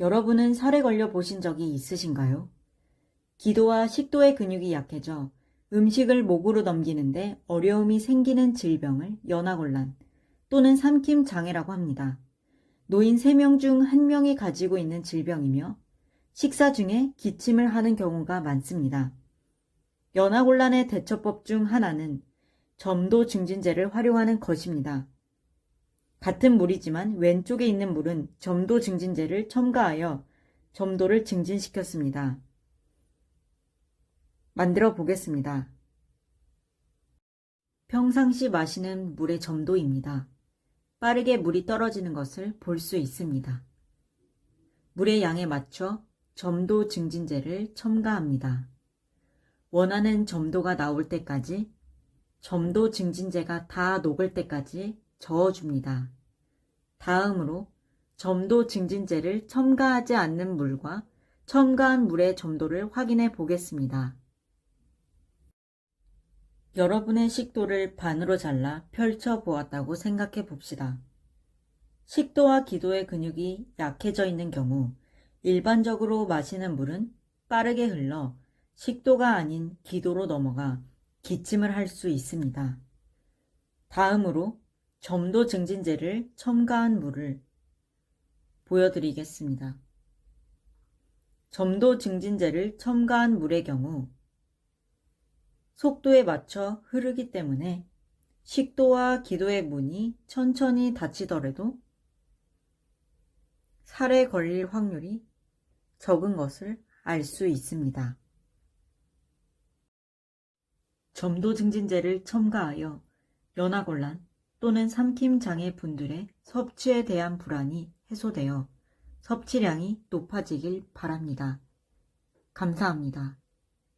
여러분은 살에 걸려 보신 적이 있으신가요? 기도와 식도의 근육이 약해져 음식을 목으로 넘기는데 어려움이 생기는 질병을 연화곤란 또는 삼킴 장애라고 합니다. 노인 3명 중 1명이 가지고 있는 질병이며 식사 중에 기침을 하는 경우가 많습니다. 연화곤란의 대처법 중 하나는 점도 증진제를 활용하는 것입니다. 같은 물이지만 왼쪽에 있는 물은 점도 증진제를 첨가하여 점도를 증진시켰습니다. 만들어 보겠습니다. 평상시 마시는 물의 점도입니다. 빠르게 물이 떨어지는 것을 볼 수 있습니다. 물의 양에 맞춰 점도 증진제를 첨가합니다. 원하는 점도가 나올 때까지 점도 증진제가 다 녹을 때까지 저어줍니다. 다음으로 점도 증진제를 첨가하지 않는 물과 첨가한 물의 점도를 확인해 보겠습니다. 여러분의 식도를 반으로 잘라 펼쳐 보았다고 생각해 봅시다. 식도와 기도의 근육이 약해져 있는 경우 일반적으로 마시는 물은 빠르게 흘러 식도가 아닌 기도로 넘어가 기침을 할 수 있습니다. 다음으로 점도 증진제를 첨가한 물을 보여드리겠습니다. 점도 증진제를 첨가한 물의 경우 속도에 맞춰 흐르기 때문에 식도와 기도의 문이 천천히 닫히더라도 살에 걸릴 확률이 적은 것을 알 수 있습니다. 점도 증진제를 첨가하여 연화곤란 또는 삼킴 장애 분들의 섭취에 대한 불안이 해소되어 섭취량이 높아지길 바랍니다. 감사합니다.